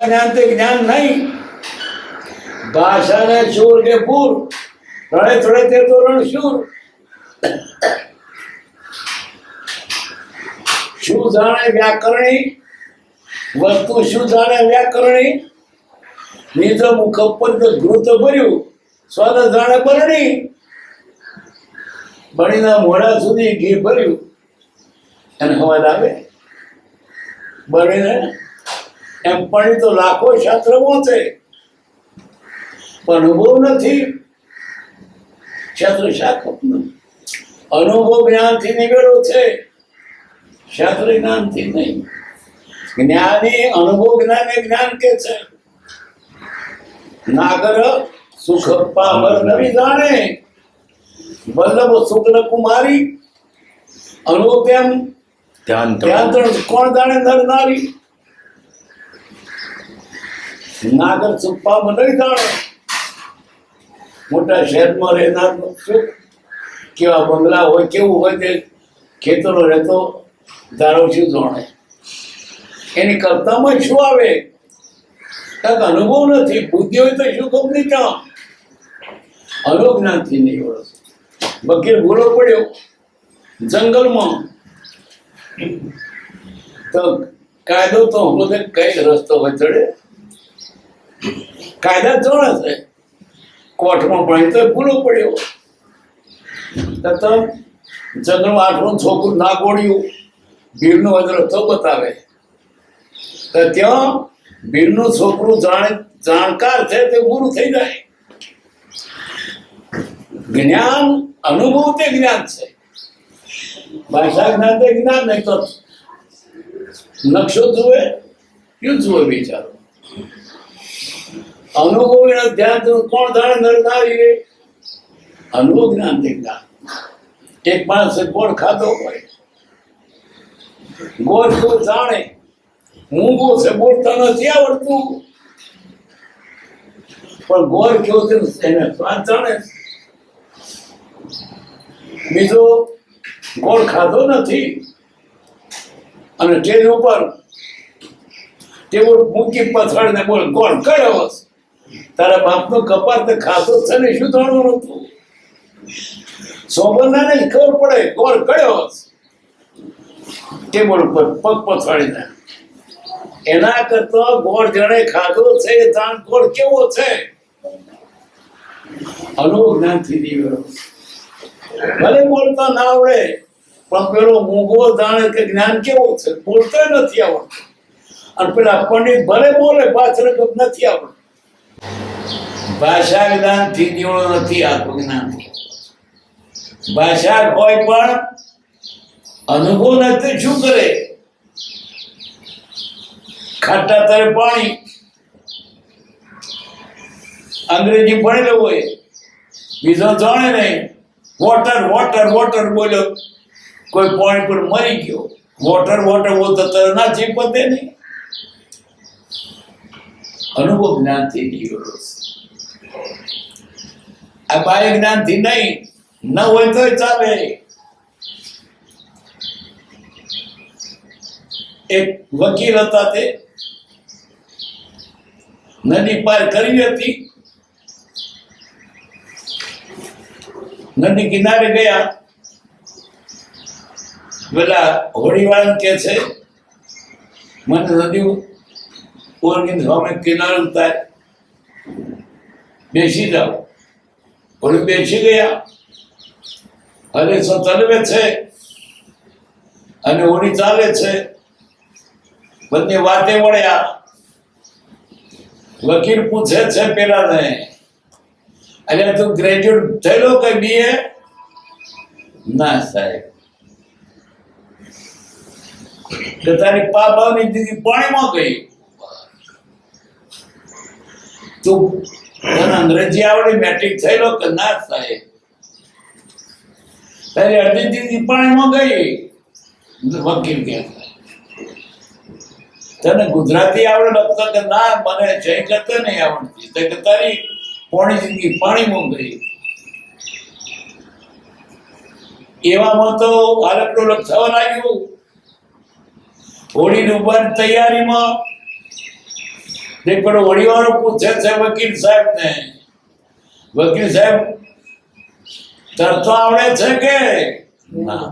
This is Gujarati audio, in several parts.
જ્ઞાન તે જ્ઞાન નહીં. ભાષાને શૂર કે પૂર રણે થોડે તે તો રણશૂર શું જાણે વ્યાકરણી? વસ્તુ શું જાણે વ્યાકરણી? નિજ મુખ પર ઘૃત ભર્યું, સ્વાદ જાણે બરણી. બણીના મોઢા સુધી ઘી ભર્યું. અને હવાજ આવે? બળીને એમ પણ તો લાખો શાસ્ત્ર છે. પણ અનુભવ નથી. શાસ્ત્ર શાખનું અનુભવ જ્ઞાનથી નીકળ્યો છે. શાસ્ત્ર જ્ઞાનથી નહીં. જ્ઞાની અનુભવ જ્ઞાને જ્ઞાન કે છે. નાગર સુખ પાવર નવી જાણે. વલ્લભ શુક્લ કુમારી અનુભવ તેમ ધ્યાન. કોણ જાણે નર નારી? નાગર સુપ્પા નહીં જાણે મોટા શહેરમાં રહેનાર કેવા બંગલા હોય, કેવું હોય તે ખેતરો રહેતો ધારો શું જાણે. એની કરતામાં શું આવે? કાંઈક અનુભવ નથી, બુદ્ધિ હોય તો શું કંપની કામ અનુજ્ઞાનથી નહીં ઓળખ. વકીલ ભૂલો પડ્યો. જંગલમાં. તો કાયદો તો હું કઈ રસ્તો હોય ચડે કાયદા ત્રણ હશે કોર્ટમાં ભણી તો ભૂલો પડ્યો. તો ચંદ્ર આઠમું છોકરું ના ગોળ્યું. ભીડનો રસ્તો બતાવે. તો ત્યાં ભીડનું છોકરું જાણે જાણકાર છે તે પૂરું થઈ જાય. જ્ઞાન, અનુભવ તે જ્ઞાન છે. ભાષા જ્ઞાન તે જ્ઞાન નહીં તો નકશો જુએ શું જુએ વિચારો અનુભવ ધ્યાન કોણ જાણે નર રે અનુભવ જ્ઞાન તે જ્ઞાન. એક માણસ ગોળ ખાધો હોય. ગોળ તો જાણે. મૂંગો છે બોલતા નથી આવડતું. પણ ગોળ કેવો છે એને સ્વાદ જાણે બીજો, ગોળ ખાધો નથી. અને તેની ઉપર ટેબલ મૂકી પથાડીને બોલ, ગોળ કયો હશે? તારા બાપનો કપાત તે ખાધો છે ને, શું જાણવાનું હતું? સોબરનાને ને ખબર પડે ગોળ કયો? ટેબલ ઉપર પગ પથાડીને એના કરતા ગોળ જણે ખાધો છે, જાણ ગોળ કેવો છે? અનુભવ જ્ઞાનથી નીકળ્યો ભલે બોલતા ના આવડે, પણ પેલો મૂંગો જાણે કે જ્ઞાન કેવો છે, બોલતો નથી આવડતું. અને પેલા પંડિત ભલે બોલે, પાછળ નથી આવડતું. ભાષા જ્ઞાનથી નિવડો નથી આત્મજ્ઞાનથી ભાષા હોય પણ અનુભવ નથી શું કરે ખાટા તારે પાણી અંગ્રેજી ભણેલો હોય બીજો જાણે નહીં વોટર વોટર વોટર બોલ્યો કોઈ પાણી પર મરી ગયો વોટર વોટર બોલતો તરત ના જીવ પતે નહીં અનુભવ જ્ઞાનથી નીકળ્યો આ બાહ્ય જ્ઞાનથી નહીં, ન હોય તો ચાલે. એક વકીલ હતા તે, નદી પાર કરી હતી. નદી કિનારે ગયા. પેલા હોડીવાળા કે છે, મને નદી ઓળખીને સામે કિનારે ઉતાર, બેસી જાઓ. ઓલી બેસી ગયા. અને સો તલવે છે. અને ઓડી ચાલે છે. બંને વાતે વળ્યા. વકીલ પૂછે છે પેલાને અલ્યા તું ગ્રેજ્યુએટ થયેલો કે બીએ? ના, સાહેબ. કે તારી પા ભાવની દીદી પાણીમાં ગઈ. તું તને અંગ્રેજી આવડે મેટ્રિક થયેલો કે ના થાય. તારી અડધી દીદી પાણીમાં ગઈ. વકીલ કે તને ગુજરાતી આવડે લખતો કે ના, મને જય કરતા નહીં આવડતી. તો કે તારી પોણી જિંદગી પાણીમાં ગઈ. એવામાં તો હાલકડો લખાવા લાગ્યું. હોળીની ઉપર તૈયારીમાં તે પણ વડીવાળો પૂછે છે વકીલ સાહેબ ને વકીલ સાહેબ તરતો આવડે છે કે?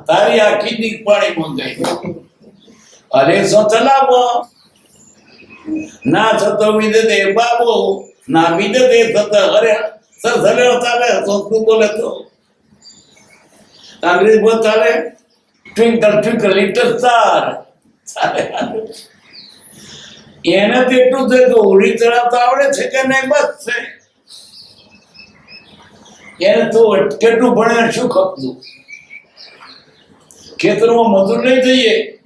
તારી આખી દીક પાણી મંગાઈ અરે સો ચલાવો ના, થતો દે, બાબો. ના વિદે દે, થતો. અરે, સર સરે ચાલે સોતું બોલે તો. અંગ્રેજ બોલ ચાલે ટ્વિંકલ ટ્વિંકલ, લિટલ સ્ટાર. ચાલે એને તો છે કે હોળી ચડાવતા આવડે છે કે નહીં, બસ છે. એને તો કેટલું ભણે શું ખપતું? ખેતરમાં મજૂર લઈ જઈએ.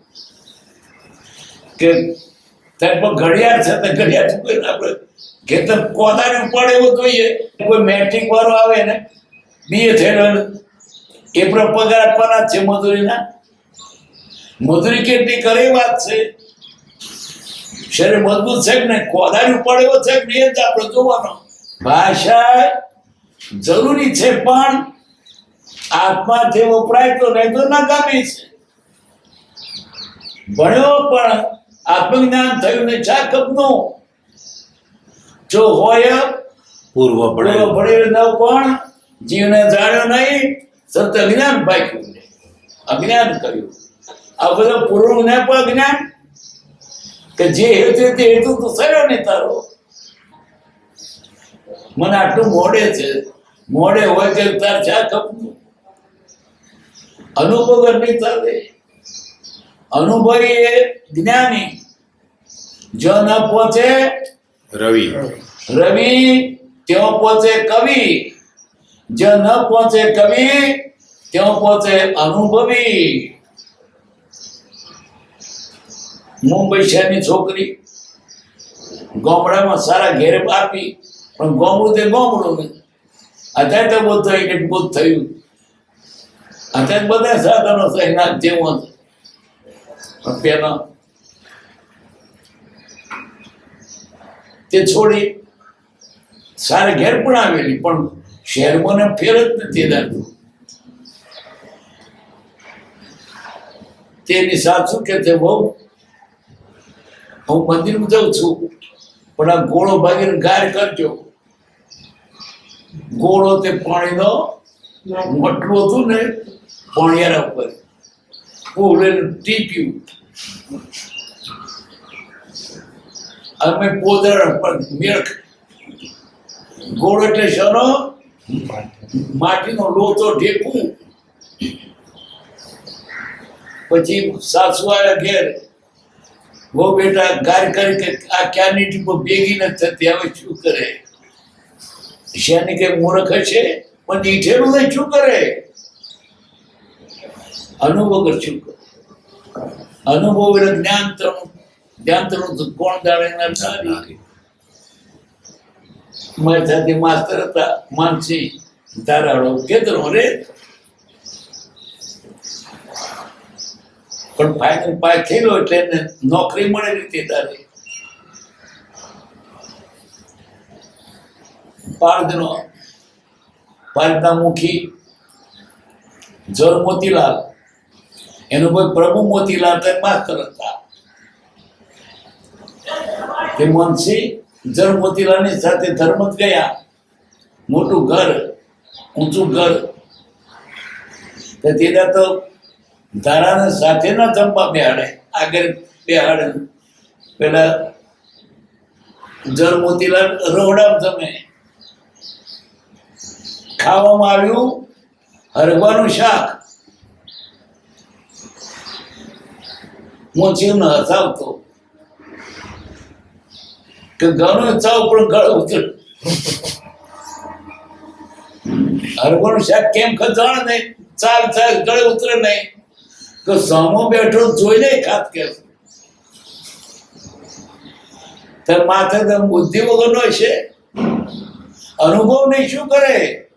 કે પર ઘડિયાળ છે, તો ઘડિયાળ ચૂકવીને આપણે? ખેતર કોદાળી ઉપાડે એવો જોઈએ. કોઈ મેટ્રિક વાળો આવે ને, બીએ થયેલો, એ પણ પગાર આપવાના છે મજૂરીના. મજૂરી કેટલી કરે વાત છે. શરીર મજબૂત છે કે નહીં કોદાળી ઉપાડે એવો છે કે નહીં જ આપણે જોવાનો. ભાષા જરૂરી છે પણ આત્માથી વપરાય તો નહીં તો નકામી છે. ભણ્યો પણ આત્મજ્ઞાન થયું ને ચા કપનું. જો હોય પૂર્વ ભણેલો. ભણેલો ન પણ જીવને જાણ્યો નહીં સત અજ્ઞાન પાક્યું ને અજ્ઞાન કર્યું. આ બધો પૂર્વ ને પણ અજ્ઞાન. કે જે હેતુ તે હેતુ તો સર્યો ને તારો. મને આટલું મોડે છે. મોડે હોય તે તાર ચા કપનું અનુભવ નહીં ચાલે. અનુભવી એ જ્ઞાની. જો ન પહોંચે રવિ. રવિ ત્યાં પહોંચે કવિ. જો ન પહોંચે કવિ ત્યાં પહોંચે અનુભવી. મુંબઈ શહેરની છોકરી ગામડામાં સારા ઘેર આપી પણ ગામડું તે ગામડું નહીં. અત્યારે તો બહુ થઈ કે બહુ થયું. અત્યારે બધા સાધનો એના જેવું છે પણ પેલા તે છોડી સારા ઘેર પણ આવેલી, પણ શહેરમાં ને ફેર જ નથી લાગતું. તેની સાસુ કે છે બહુ હું મંદિરમાં જઉં છું. પણ આ ગોળો ભાગીને ગાર કરજો. ગોળો તે પાણીનો મટલું હતું ને પાણીયારા ઉપર. ફૂલેને ટીપ્યું અમે પોદળ પર મેળખ ગોળ એટલે શરો માટીનો લોચો ઢેકું. પછી સાસુ આવ્યા ઘેર બહુ બેટા ગાર કરી કે આ ક્યાંની ટીપો ભેગી નથી થતી, હવે શું કરે? શિયાની કઈ મૂર્ખ છે પણ દીઠેલું નહીં શું કરે? અનુભવ શું કરે? અનુભવ એટલે જ્ઞાન તરફ જ્ઞાન તરફ તો કોણ જાણે ના મારી સાથે માસ્તર હતા, માનસી ધારાળો કેતરો રે પણ ફાઇનલ પાસ થયેલો એટલે એને નોકરી મળે રીતે તારે. પારદનો પારદના મુખી જર મોતીલાલ, એનો કોઈ પ્રભુ મોતીલાલ તે માસ્તર હતા તે મનસી જર મોતીલાલની સાથે ધર્મત ગયા. મોટું ઘર, ઊંચું ઘર. તો તેના તો ધારાને સાથે ન જમવા બેહાડે. આગળ બેહાડે. પેલા જર મોતીલાલ રોવડામ તમે. ખાવામાં આવ્યું હરવાનું શાક. મોચીને હસાવતો કે ઘણું ચાવ પણ ગળ ઉતર. હરવાનું શાક કેમ ખજાણ નહીં? ચાલ ચાલ ગળે ઉતરે નહીં. તો સામો બેઠો જોઈને ખાત કે માથે તો બુદ્ધિ વગરનો છે. અનુભવ નહીં શું કરે?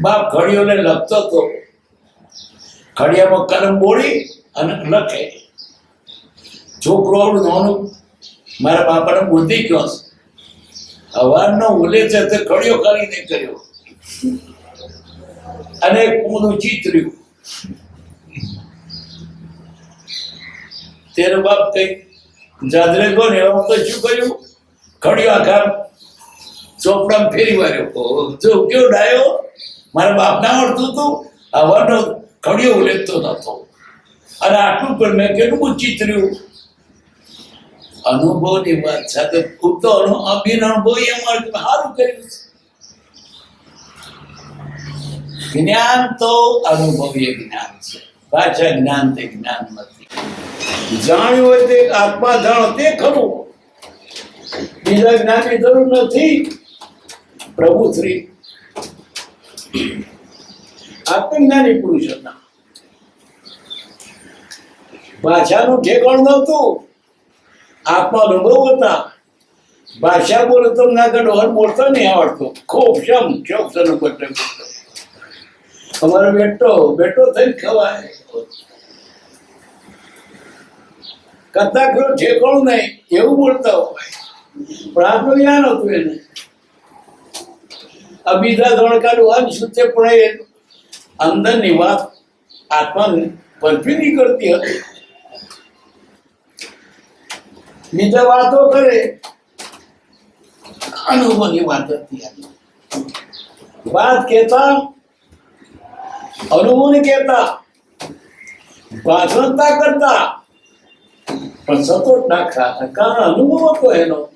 બાપ ઘડીઓને લખતો હતો ઘડિયામાં કલમ બોળી અને લખે. છોકરો આવડું નાનું, મારા બાપાને બુદ્ધિ કયો છે? અવારનો ઉલે છે તે ઘડિયો કરીને કર્યો. અને ઊંધું ચિતર્યું. તેનો બાપ કઈ જાદરે ને એવા તો શું કર્યું? ઘડિયો આખા ચોપડા ફેરી માર્યો. જો કેવો ડાયો? મારા બાપના આવડતું હતું. આવવાનો ઘડિયો ઉલેતો નતો. અને આટલું પણ મેં કેટલું ચિતર્યું અનુભવની વાત સાથે પૂરતો અભિન અનુભવ એ મારું સારું કર્યું છે. જ્ઞાન તો અનુભવીય જ્ઞાન છે. પાછા જ્ઞાન તે જ્ઞાન નથી. જાણ્યું હોય તે આત્મા જાણો તે ખરું. બીજા જ્ઞાનની જરૂર નથી. પ્રભુ શ્રી આત્મજ્ઞાની પુરુષ હતા. ભાષાનું ઠેકાણ નહોતું. આત્મા અનુભવ હતા. ભાષા બોલે તો ના ડોહર બોલતો નહીં આવડતો. ખૂબ શમ ચોક્સ બોલતો અમારો બેટો બેટો થઈને ખવાય. કરતા ખરો ઠેકાણું નહીં, એવું બોલતા હોય. પણ આપણું જ્ઞાન હતું એને. અબીધા ધોળકાનું છે પણ એ અંદરની વાત આત્માને પલપી કરતી હતી. બીજા વાતો કરે. અનુભવની વાત હતી વાત કહેતા અનુભવને કહેતા ભાષણતા કરતા. પણ સતોટ નાખતા કારણ અનુભવ હતો એનો.